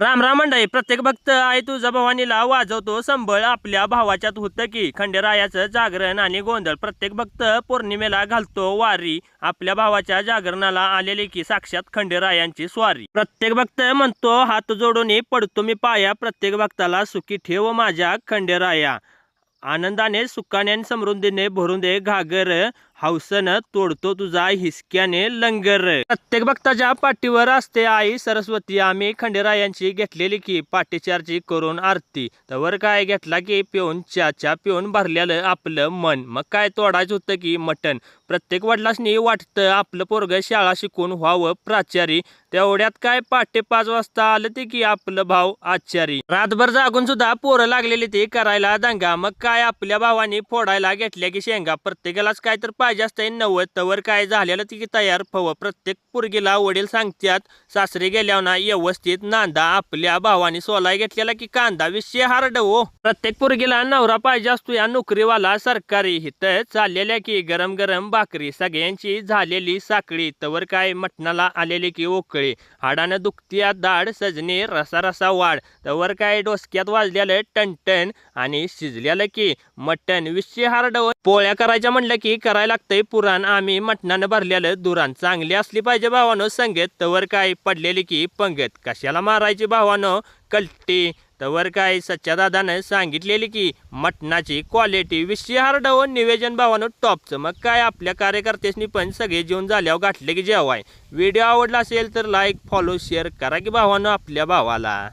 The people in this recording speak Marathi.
राम राम मंडळी प्रत्येक भक्त आई तुझा भवानीला वाजवतो संबळ आपल्या भावाच्यात होतं की. खंडेरायाचं जागरण आणि गोंधळ प्रत्येक भक्त पौर्णिमेला घालतो वारी आपल्या भावाच्या जागरणाला आलेले की साक्षात खंडेरायांची स्वारी. प्रत्येक भक्त म्हणतो हात जोडून पडतो मी पाया प्रत्येक भक्ताला सुखी ठेव माझ्या खंडेराया. आनंदाने सुखाने आणि समृद्धीने भरून दे घागर हौसनं तोडतो तुझा हिसक्याने लंगर. प्रत्येक भक्ताच्या पाठीवर असते आई सरस्वती. आम्ही खंडेरायांची घेतलेली की पाठीचारची करून आरती. तर काय घेतला की पिऊन च्या पिऊन भरलेलं आपलं मन. मग काय तोडायचं होतं की मटण. प्रत्येक वडिलासनी वाटतं आपलं पोरग शाळा शिकून व्हावं प्राचारी. तेवढ्यात काय पाटे पाच वाजता आलं ते की आपलं भाव आचारी. रातभर जागून सुद्धा पोरं लागलेली ते करायला दंगा. मग काय आपल्या भावानी फोडायला घेतल्या की शेंगा. प्रत्येकालाच काय तर पाहिजे नव्वद तवर काय झालेलं ती तयार फव. प्रत्येक पुरगीला वडील सांगतात सासरे गेल्यावर ना व्यवस्थित नांदा आपल्या भावानी सोलाय घेतलेला की कांदा विषय हार्ड हो. प्रत्येक पुरगीला नवरा पाहिजे असतो या नोकरीवाला सरकारी हिथं चाललेल्या की गरम गरम भाकरी. सगळ्यांची झालेली साखळी तवर काय मटणाला आलेली की ओकळी. हाडानं दुखत्या दाढ सजने रसा रसा वाढ. तवर काय डोसक्यात वाजलेलं टनटन आणि शिजलेलं की मटण. विषय हार्ड हो. पोळ्या करायच्या म्हणलं की करायला लागतंय पुराण आम्ही मटणानं भरलेलं दुराण. चांगली असली पाहिजे भावानं संगेत तवर काय पडलेली की पंगत. कशाला मारायची भावानं कल्टी? तवर काय सच्च्या दादानं सांगितलेली की मटणाची क्वालिटी विषय हार्ड निवेदन भावानं टॉपचं. मग काय आपल्या कार्यकर्त्यांनी पण सगळे जेवण झाल्यावर गाठले की जेवाय. व्हिडिओ आवडला असेल तर लाईक फॉलो शेअर करा की भावानं आपल्या भावाला.